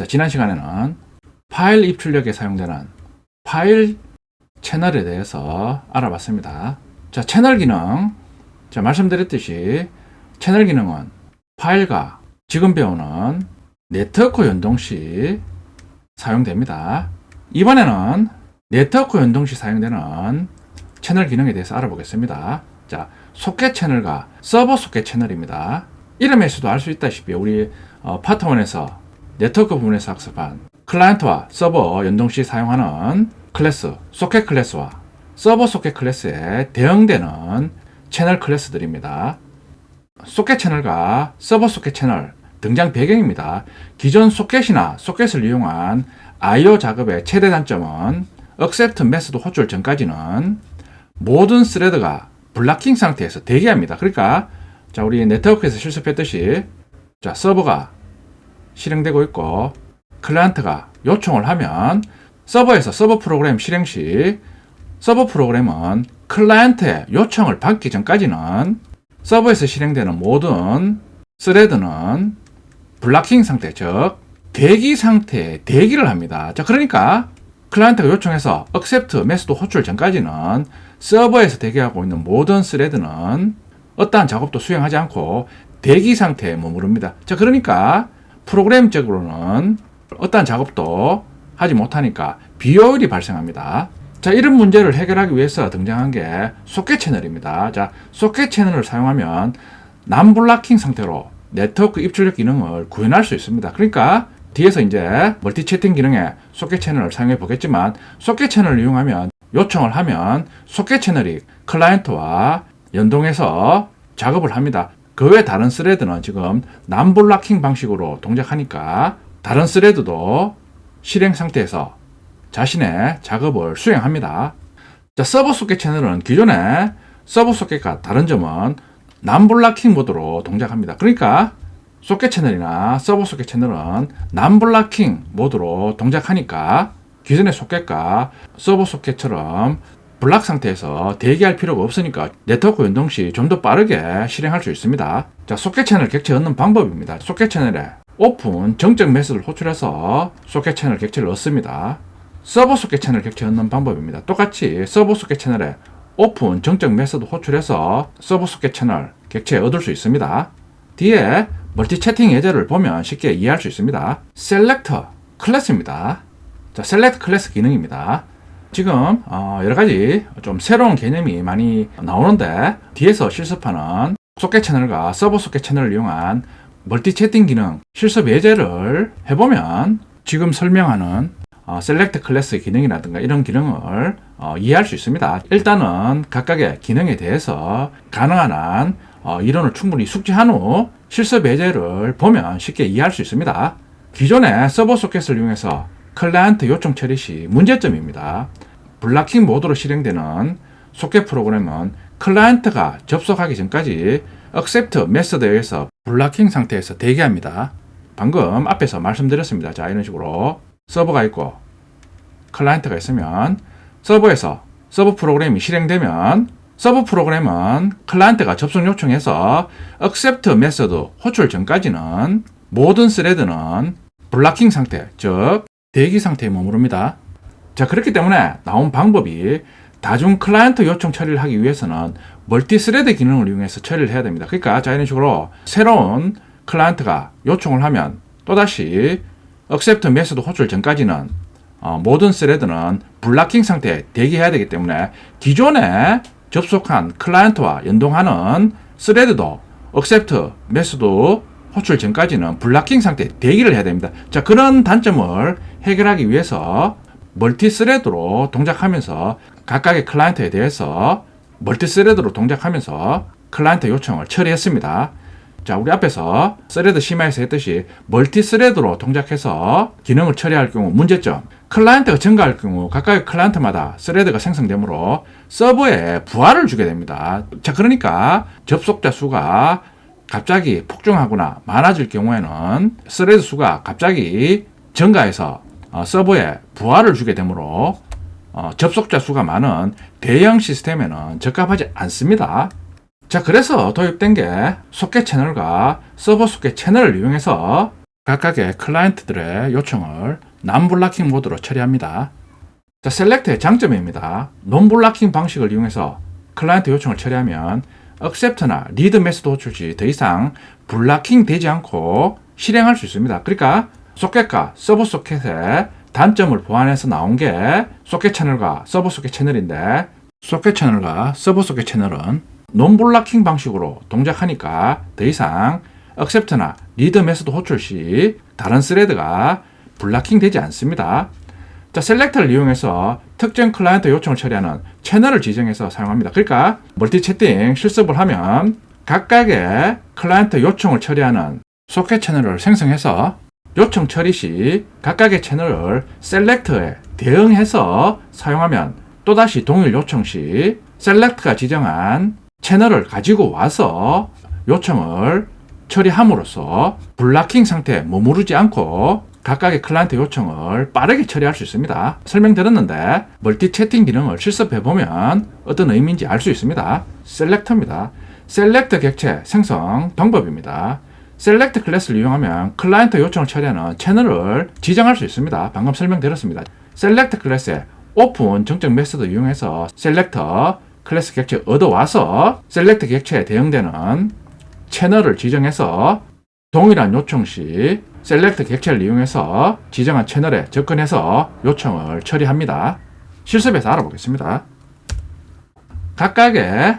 자, 지난 시간에는 파일 입출력에 사용되는 파일 채널에 대해서 알아봤습니다. 자, 채널 기능. 자, 말씀드렸듯이 채널 기능은 파일과 지금 배우는 네트워크 연동 시 사용됩니다. 이번에는 네트워크 연동 시 사용되는 채널 기능에 대해서 알아보겠습니다. 자, 소켓 채널과 서버 소켓 채널입니다. 이름에서도 알 수 있다시피 우리 어, 파트원에서 네트워크 부분에서 학습한 클라이언트와 서버 연동 시 사용하는 클래스, 소켓 클래스와 서버 소켓 클래스에 대응되는 채널 클래스들입니다. 소켓 채널과 서버 소켓 채널 등장 배경입니다. 기존 소켓이나 소켓을 이용한 I/O 작업의 최대 단점은 accept 메소드 호출 전까지는 모든 스레드가 블락킹 상태에서 대기합니다. 그러니까 자 우리 네트워크에서 실습했듯이 자 서버가 실행되고 있고 클라이언트가 요청을 하면 서버에서 서버 프로그램 실행 시 서버 프로그램은 클라이언트의 요청을 받기 전까지는 서버에서 실행되는 모든 스레드는 블락킹 상태, 즉 대기 상태에 대기를 합니다. 자, 그러니까 클라이언트가 요청해서 accept 메소드 호출 전까지는 서버에서 대기하고 있는 모든 스레드는 어떠한 작업도 수행하지 않고 대기 상태에 머무릅니다. 자, 그러니까 프로그램적으로는 어떠한 작업도 하지 못하니까 비효율이 발생합니다. 자, 이런 문제를 해결하기 위해서 등장한 게 소켓 채널입니다. 자, 소켓 채널을 사용하면 남블락킹 상태로 네트워크 입출력 기능을 구현할 수 있습니다. 그러니까 뒤에서 이제 멀티 채팅 기능에 소켓 채널을 사용해 보겠지만 소켓 채널을 이용하면 요청을 하면 소켓 채널이 클라이언트와 연동해서 작업을 합니다. 그 외 다른 스레드는 지금 남블락킹 방식으로 동작하니까 다른 스레드도 실행 상태에서 자신의 작업을 수행합니다. 자, 서버 소켓 채널은 기존의 서버 소켓과 다른 점은 남블락킹 모드로 동작합니다. 그러니까 소켓 채널이나 서버 소켓 채널은 남블락킹 모드로 동작하니까 기존의 소켓과 서버 소켓처럼 블락 상태에서 대기할 필요가 없으니까 네트워크 연동 시 좀 더 빠르게 실행할 수 있습니다. 자, 소켓 채널 객체 얻는 방법입니다. 소켓 채널에 오픈 정적 메시지를 호출해서 소켓 채널 객체를 얻습니다. 서버 소켓 채널 객체 얻는 방법입니다. 똑같이 서버 소켓 채널에 오픈 정적 메소드 호출해서 서버 소켓 채널 객체 얻을 수 있습니다. 뒤에 멀티 채팅 예제를 보면 쉽게 이해할 수 있습니다. 셀렉터 클래스입니다. 자, 셀렉트 클래스 기능입니다. 지금 어, 여러 가지 좀 새로운 개념이 많이 나오는데 뒤에서 실습하는 소켓 채널과 서버 소켓 채널을 이용한 멀티 채팅 기능 실습 예제를 해보면 지금 설명하는 어, 셀렉트 클래스 기능이라든가 이런 기능을 어, 이해할 수 있습니다. 일단은 각각의 기능에 대해서 가능한 한 어, 이론을 충분히 숙지한 후 실습 예제를 보면 쉽게 이해할 수 있습니다. 기존의 서버 소켓을 이용해서 클라이언트 요청 처리 시 문제점입니다. 블락킹 모드로 실행되는 소켓 프로그램은 클라이언트가 접속하기 전까지 accept 메소드에 의해서 블락킹 상태에서 대기합니다. 방금 앞에서 말씀드렸습니다. 자, 이런 식으로 서버가 있고 클라이언트가 있으면 서버에서 서버 프로그램이 실행되면 서버 프로그램은 클라이언트가 접속 요청해서 accept 메소드 호출 전까지는 모든 스레드는 블락킹 상태, 즉 대기 상태에 머무릅니다. 자, 그렇기 때문에 나온 방법이 다중 클라이언트 요청 처리를 하기 위해서는 멀티 스레드 기능을 이용해서 처리를 해야 됩니다. 그러니까 자, 이런 식으로 새로운 클라이언트가 요청을 하면 또다시 accept 메소드 호출 전까지는 어, 모든 스레드는 블락킹 상태에 대기해야 되기 때문에 기존에 접속한 클라이언트와 연동하는 스레드도 accept 메소드 호출 전까지는 블락킹 상태에 대기를 해야 됩니다. 자, 그런 단점을 해결하기 위해서 멀티 스레드로 동작하면서 각각의 클라이언트에 대해서 멀티 스레드로 동작하면서 클라이언트 요청을 처리했습니다. 자, 우리 앞에서 스레드 심화에서 했듯이 멀티 스레드로 동작해서 기능을 처리할 경우 문제점. 클라이언트가 증가할 경우 각각의 클라이언트마다 스레드가 생성되므로 서버에 부하를 주게 됩니다. 자, 그러니까 접속자 수가 갑자기 폭증하거나 많아질 경우에는 스레드 수가 갑자기 증가해서 어, 서버에 부하를 주게 되므로 어, 접속자 수가 많은 대형 시스템에는 적합하지 않습니다. 자, 그래서 도입된 게 소켓 채널과 서버 소켓 채널을 이용해서 각각의 클라이언트들의 요청을 non-blocking 모드로 처리합니다. 자, 셀렉트의 장점입니다. non-blocking 방식을 이용해서 클라이언트 요청을 처리하면 accept나 read 메소드 호출 시 더 이상 블락킹 되지 않고 실행할 수 있습니다. 그러니까 소켓과 서버 소켓의 단점을 보완해서 나온 게 소켓 채널과 서버 소켓 채널인데 소켓 채널과 서버 소켓 채널은 논블락킹 방식으로 동작하니까 더 이상 accept나 read 메소드 호출 시 다른 스레드가 블락킹 되지 않습니다. 자, 셀렉터를 이용해서 특정 클라이언트 요청을 처리하는 채널을 지정해서 사용합니다. 그러니까 멀티 채팅 실습을 하면 각각의 클라이언트 요청을 처리하는 소켓 채널을 생성해서 요청 처리 시 각각의 채널을 셀렉터에 대응해서 사용하면 또다시 동일 요청 시 셀렉트가 지정한 채널을 가지고 와서 요청을 처리함으로써 블락킹 상태에 머무르지 않고 각각의 클라이언트 요청을 빠르게 처리할 수 있습니다. 설명드렸는데 멀티 채팅 기능을 실습해 보면 어떤 의미인지 알 수 있습니다. 셀렉터입니다. 셀렉터 객체 생성 방법입니다. 셀렉트 클래스를 이용하면 클라이언트 요청을 처리하는 채널을 지정할 수 있습니다. 방금 설명드렸습니다. 셀렉트 클래스의 오픈 정적 메소드 이용해서 셀렉터 클래스 객체 얻어와서 셀렉트 객체에 대응되는 채널을 지정해서 동일한 요청 시 셀렉트 객체를 이용해서 지정한 채널에 접근해서 요청을 처리합니다. 실습에서 알아보겠습니다. 각각의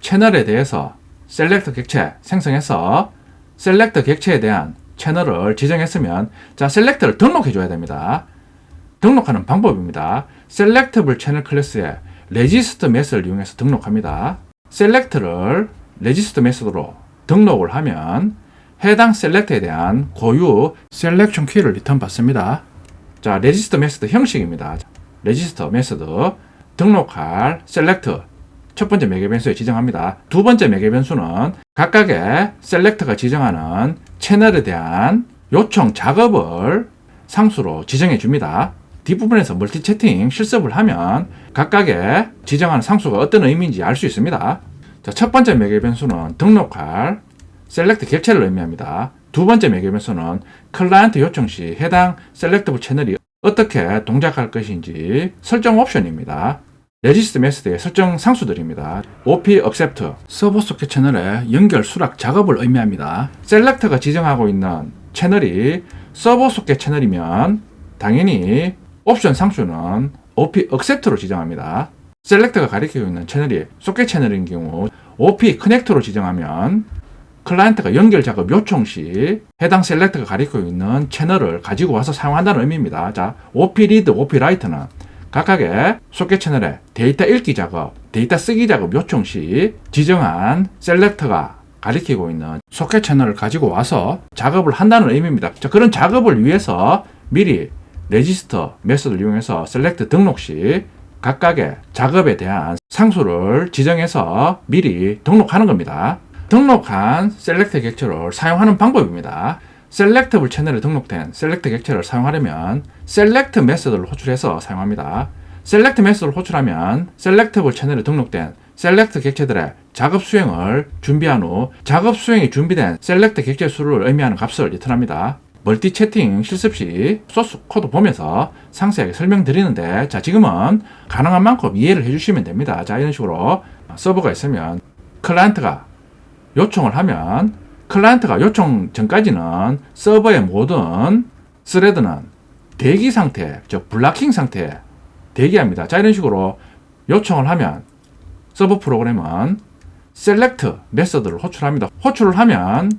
채널에 대해서 셀렉트 객체 생성해서 셀렉트 객체에 대한 채널을 지정했으면 자 셀렉트를 등록해 줘야 됩니다. 등록하는 방법입니다. 셀렉트블 채널 클래스에 레지스터 메스를 이용해서 등록합니다. 셀렉트를 레지스터 메소드로 등록을 하면 해당 셀렉트에 대한 고유 셀렉션 키를 리턴 받습니다. 자, 레지스터 메소드 형식입니다. 레지스터 메소드 등록할 셀렉트 첫 번째 매개 변수에 지정합니다. 두 번째 매개 변수는 각각의 셀렉터가 지정하는 채널에 대한 요청 작업을 상수로 지정해 줍니다. 뒷부분에서 멀티 채팅 실습을 하면 각각의 지정하는 상수가 어떤 의미인지 알 수 있습니다. 자, 첫 번째 매개 변수는 등록할 셀렉트 객체를 의미합니다. 두 번째 매개 변수는 클라이언트 요청 시 해당 셀렉트블 채널이 어떻게 동작할 것인지 설정 옵션입니다. 레지스트 메소드의 설정 상수들입니다. OP accept 서버 소켓 채널의 연결 수락 작업을 의미합니다. 셀렉터가 지정하고 있는 채널이 서버 소켓 채널이면 당연히 옵션 상수는 OP accept로 지정합니다. 셀렉터가 가리키고 있는 채널이 소켓 채널인 경우 OP 커넥터로 지정하면 클라이언트가 연결 작업 요청 시 해당 셀렉터가 가리키고 있는 채널을 가지고 와서 사용한다는 의미입니다. 자, OP read, OP write는 각각의 소켓 채널에 데이터 읽기 작업, 데이터 쓰기 작업 요청 시 지정한 셀렉터가 가리키고 있는 소켓 채널을 가지고 와서 작업을 한다는 의미입니다. 자, 그런 작업을 위해서 미리 레지스터 메소드를 이용해서 셀렉트 등록 시 각각의 작업에 대한 상수를 지정해서 미리 등록하는 겁니다. 등록한 셀렉트 객체를 사용하는 방법입니다. 셀렉터블 채널에 등록된 셀렉트 객체를 사용하려면 셀렉트 메소드를 호출해서 사용합니다. 셀렉트 메소드를 호출하면 셀렉터블 채널에 등록된 셀렉트 객체들의 작업 수행을 준비한 후 작업 수행이 준비된 셀렉트 객체 수를 의미하는 값을 리턴합니다. 멀티 채팅 실습 시 소스 코드 보면서 상세하게 설명드리는데 자 지금은 가능한 만큼 이해를 해주시면 됩니다. 자 이런 식으로 서버가 있으면 클라이언트가 요청을 하면 클라이언트가 요청 전까지는 서버의 모든 스레드는 대기 상태, 즉 블락킹 상태에 대기합니다. 자 이런 식으로 요청을 하면 서버 프로그램은 셀렉트 메서드를 호출합니다. 호출을 하면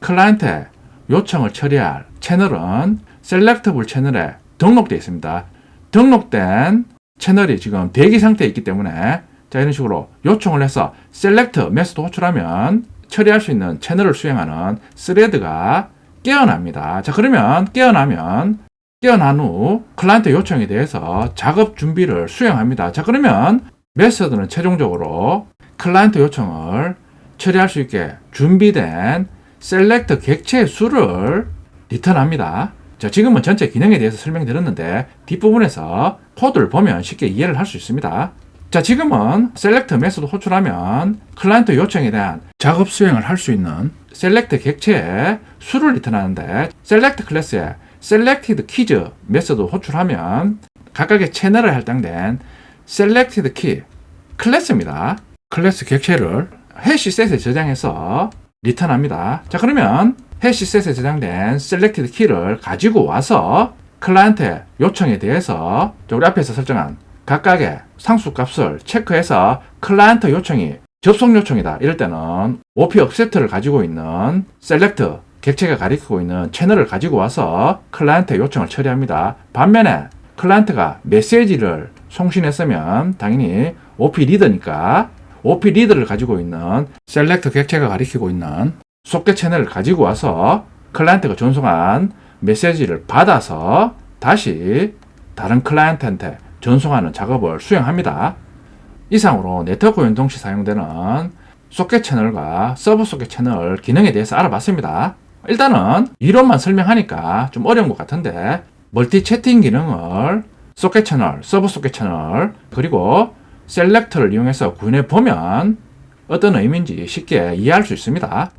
클라이언트의 요청을 처리할 채널은 셀렉트블 채널에 등록되어 있습니다. 등록된 채널이 지금 대기 상태에 있기 때문에 자 이런 식으로 요청을 해서 셀렉트 메소드 호출하면 처리할 수 있는 채널을 수행하는 스레드가 깨어납니다. 자 그러면 깨어나면 깨어난 후 클라이언트 요청에 대해서 작업 준비를 수행합니다. 자 그러면 메서드는 최종적으로 클라이언트 요청을 처리할 수 있게 준비된 셀렉트 객체 수를 리턴합니다. 자, 지금은 전체 기능에 대해서 설명드렸는데 뒷부분에서 코드를 보면 쉽게 이해를 할 수 있습니다. 자, 지금은 셀렉트 메소드 호출하면 클라이언트 요청에 대한 작업 수행을 할 수 있는 셀렉트 객체의 수를 리턴하는데 셀렉트 클래스에 selected keys 메소드 호출하면 각각의 채널에 할당된 selected key 클래스입니다. 클래스 객체를 해시 셋에 저장해서 리턴합니다. 자, 그러면 해시 셋에 저장된 selected key를 가지고 와서 클라이언트의 요청에 대해서 저 우리 앞에서 설정한 각각의 상수 값을 체크해서 클라이언트 요청이 접속 요청이다. 이럴 때는 OP 업세트를 가지고 있는 셀렉트 객체가 가리키고 있는 채널을 가지고 와서 클라이언트 요청을 처리합니다. 반면에 클라이언트가 메시지를 송신했으면 당연히 OP 리더니까 OP 리더를 가지고 있는 셀렉트 객체가 가리키고 있는 소켓 채널을 가지고 와서 클라이언트가 전송한 메시지를 받아서 다시 다른 클라이언트한테 전송하는 작업을 수행합니다. 이상으로 네트워크 연동 시 사용되는 소켓 채널과 서브 소켓 채널 기능에 대해서 알아봤습니다. 일단은 이론만 설명하니까 좀 어려운 것 같은데 멀티 채팅 기능을 소켓 채널, 서브 소켓 채널 그리고 셀렉터를 이용해서 구현해 보면 어떤 의미인지 쉽게 이해할 수 있습니다.